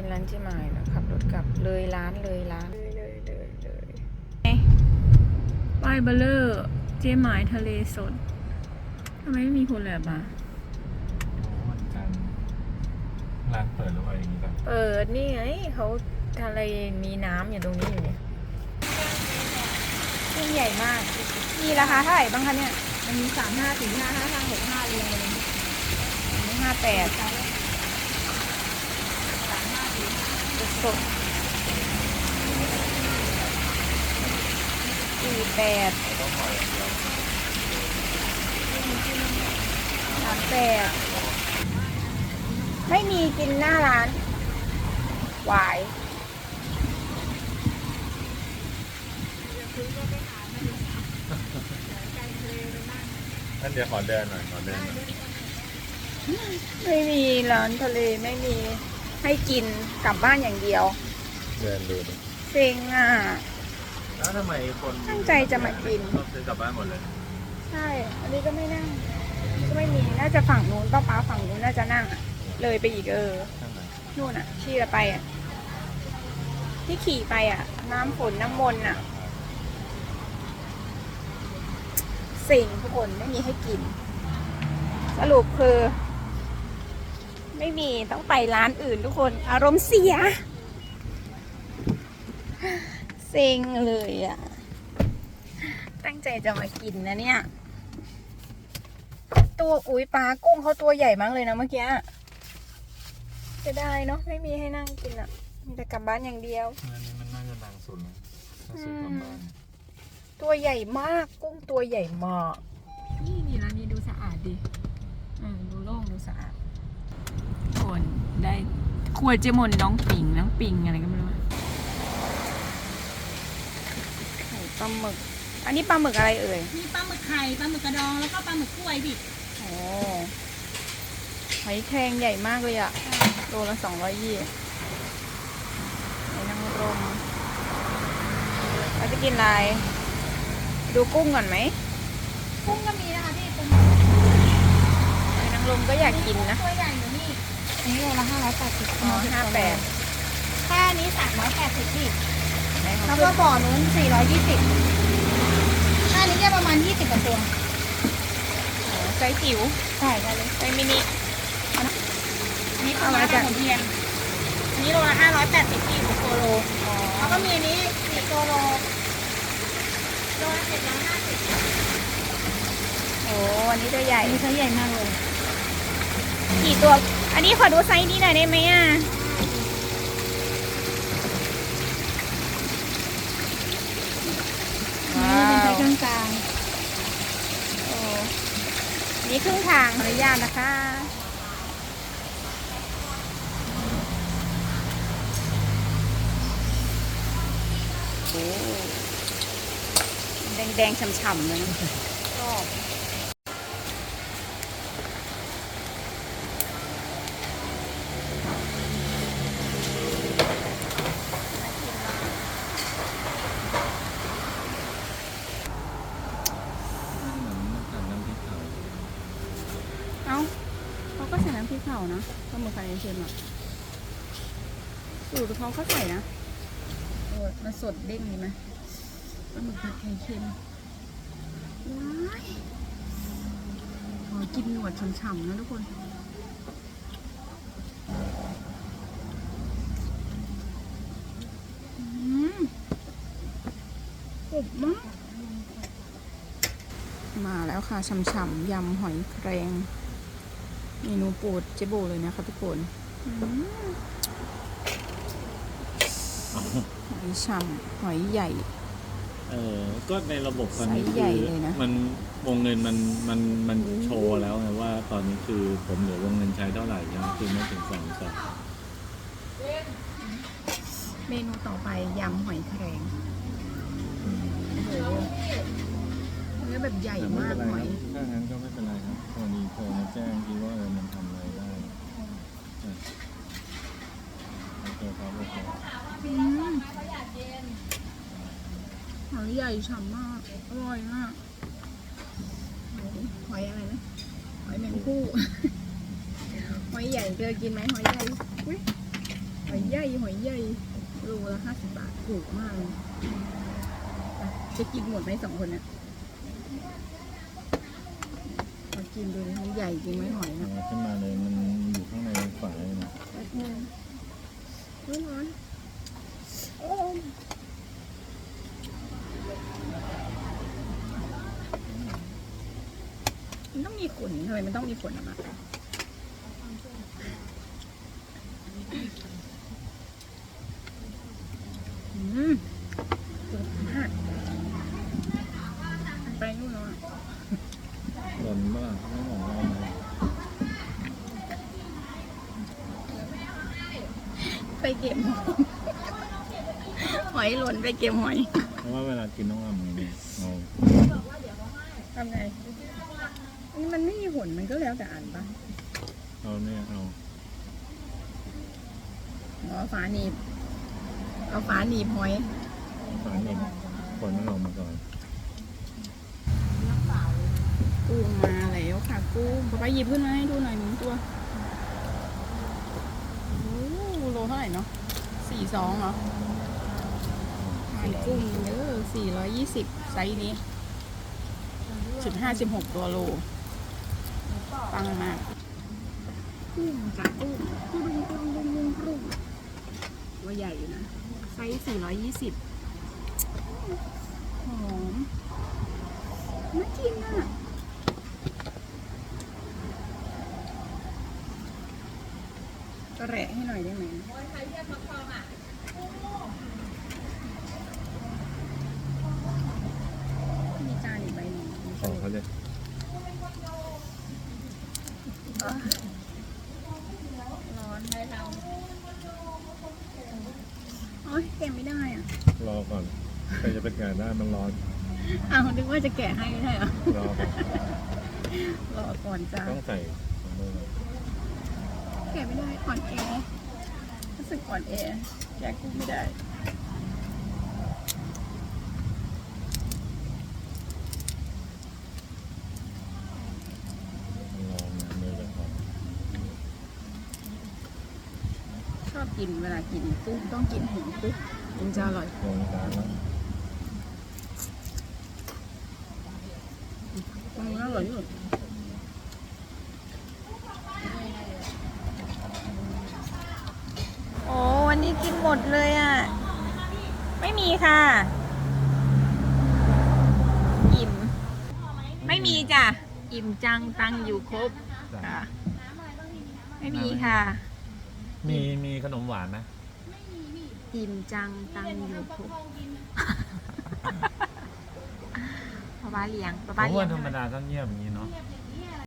กินร้านเจ๊หมายแล้วขับรถกลับเลยร้านเลยร้านเลยเลยเลยเลยป้ายเบลเลอร์เจ๊หมายทะเลสดทำไมไม่มีคนเลยอะปะวันจันทร์ร้านเปิดหรือเปล่าอย่างนี้ป่ะเปิดนี่ไงเขาทะเลมีน้ำอยู่ตรงนี้อยู่เนี่ยยิ่งใหญ่มาก มีราคาเท่าไหร่บ้างคะเนี่ย มันมีสามห้าสี่ห้าห้าห้าหกห้าเรียงเลยห้าแปด สดสี่แปดสามแปดไม่มีกินหน้าร้าน หวายนั่นเดี๋ยวขอเดินหน่อยขอเดินหน่อย ไม่มีร้านทะเลไม่มี ให้กินกลับบ้านอย่างเดียวเดินดูดิเซ็งอะ แล้วทำไมคนตั้งใจจะมากินชอบซื้อกลับบ้านหมดเลยใช่ อันนี้ก็ไม่นั่งก็ไม่มีน่าจะฝั่งนู้นป้าป้าฝั่งนู้นน่าจะนั่งอะเลยไปอีกเออข้างไหนนู่นอะ ที่เราไปอะ ที่ขี่ไปอะ น้ำฝนน้ำมนต์อะสิ่งทุกคนไม่มีให้กิน สรุปคือ ไม่มีต้องไปร้านอื่นทุกคนอารมณ์เสีย เซ็งเลยอะ ตั้งใจจะมากินนะเนี่ย ตัวอุ้ยปลากุ้งเขาตัวใหญ่มากเลยนะเมื่อกี้จะได้เนาะไม่มีให้นั่งกินอะ มีแต่กลับบ้านอย่างเดียวอันนี้มันน่าจะดังสุดเลยถ้าซื้อกลับบ้านตัวใหญ่มากกุ้งตัวใหญ่มาก นี่นี่ร้านนี้ดูสะอาดดิอืมดูโล่งดูสะอาดคน ได้ครัวเจมนน้องปิงน้องปิงอะไรก็ไม่รู้ไข่ปลาหมึก อันนี้ปลาหมึกอะไรเอ่ย มีปลาหมึกไข่ปลาหมึกกระดองแล้วก็ปลาหมึกกล้วยดิโอ้หอยแครงใหญ่มากเลยอะโลละสองร้อยยี่หอยนางรมเราจะกินอะไร ดูกุ้งก่อนไหมกุ้งก็มีนะคะพี่กุ้งหอยนางรมก็อยากกินนะตัวใหญ่อยู่ นี่อันนี้โลละห้าร้อยแปดสิบอ๋อห้าแปดค่านี้สามร้อยแปดสิบพี่ไหนแล้เขาวก็บ่อนู้นสี่ร้อยยี่สิบค่านี้จะประมาณยี่สิบกว่าตัวไซส์จิ๋วใช่ได้เลยไซส์มินิอันนี้คือมาจากหัวเทียนอันนี้โลละห้าร้อยแปดสิบพี่หกตัวโลอ๋อแล้วก็มีอันนี้สิบตัวโลโลละเจ็ดร้อยห้าสิบโอ้อันนี้ตัวใหญ่อันนี้ไซส์ใหญ่มากเลยกี่ตัว อันนี้ขอดูไซส์นี้หน่อยได้ไหมอะอันนี้เป็นไซส์กลางโอ้นี่ครึ่งทางขออนุญาตนะคะโอ้แดงๆฉ่ำๆเลยนะชอบเอ้าเขาก็ใส่น้ำพริก เผานะปลาหมึกไข่เค็มอะสูตรเขาก็ใส่นะโอ้มันสดเด้งดีไหมปลาหมึกผัดไข่เค็มว้ายขอกินหนวดฉ่ำๆนะทุกคนอืมกรุบมาก มาแล้วค่ะฉ่ำๆยำหอยแครง เมนูโปรดเจโบเลยนะคะทุกคนอืมหอยฉ่ำหอยใหญ่ เออก็ในระบบตอนนี้ไซส์ใหญ่เลยนะ มันวงเงินมันมันมันโชว์แล้วไงว่าตอนนี้คือผมเหลือวงเงินใช้เท่าไหร่ใช่ไหมคือไม่ถึงสองแสนเมนูต่อไปยำหอยแครงอืมโอ้โหเนื้อ แบบใหญ่แต่ไม่มากเป็นไรหอยครับถ้างั้นก็ไม่เป็นไรครับพอดีโทรมาแจ้งทีว่าเออมันทำอะไรได้เออโอเคครับโอเคอืมหอยใหญ่ฉ่ำมาก อร่อยมากโอ้โหหอยอะไรนะหอยแมงคู่หอยใหญ่เจอกินไหมหอยใหญ่อุ๊ยหอยใหญ่หอยใหญ่โลละห้าสิบบาทถูกมากเลยอะจะกินหมดไหมสองคนเนี่ย มากินดูดิมันใหญ่จริงไหมหอยนะเอาขึ้นมาเลยมันอยู่ข้างในฝาเลยนะแป๊บนึงร้อนร้อนโอ้ยมันต้องมีขนทำไมมันต้องมีขนออกมาอืมสดมากไปนู่นแล้วอะ หล่นบ้างไม่หล่นก็เอามาไปเก็บหอยหอยหล่นไปเก็บหอย เพราะว่าเวลากินต้องทำอย่างนี้เอาทำไงอันนี้มันไม่มีผลมันก็แล้วแต่อ่านปะเอาเนี่ยเอาอ๋อฝาหนีบ เอาฝาหนีบหอย ฝาหนึ่งผลมันออกมาก่อน กุ้งมาแล้วค่ะกุ้งป๊าป๊าหยิบขึ้นมาให้ดูหน่อยหนึ่งตัวโอ้โลเท่าไหร่เนาะสี่สองเหรอทานกุ้งเยอะสี่ร้อยยี่สิบไซส์นี้สิบห้าสิบหกตัวโลปังมากกุ้งจ้ะกุ้งกุ้งกุ้งกุ้งกุ้งกุ้งตัวใหญ่อยู่นะไซส์สี่ร้อยยี่สิบหอมน่ากินอะ กระแหะให้หน่อยได้ไหมมีจานอีกใบหนึ่งขอเขาเลยร้อนให้เราโอ้ยแกะไม่ได้อะ รอก่อนใครจะไปแกะได้มันร้อนอ้าวนึกว่าจะแกะให้ไม่ใช่เหรอรอก่อนรอก่อนจ้าต้องใส่ของมือก่อน แกะไม่ได้อ่อนแอรู้สึกอ่อนแอแกะกุ้งไม่ได้มันร้อนนะมือเลยครับชอบกินเวลากินกุ้งต้องกินหัวกุ้งถึงจะอร่อยลงจานแล้วมันอร่อยที่สุดโอ้วันนี้กินห มดเลยอะ ไม่มีค่ะ อิ่ม ไม่มีจ้ะ อิ่มจังตังอยู่ครบจ้ะไม่มีค่ะ มีมีขนมหวานไหมอิ่มจังตังอยู่ครบป้าป้าเลี้ยงป้าเพป้าราะเลี้ยว่างธรรมดาก็เงียบอย่างนี้เนาะเ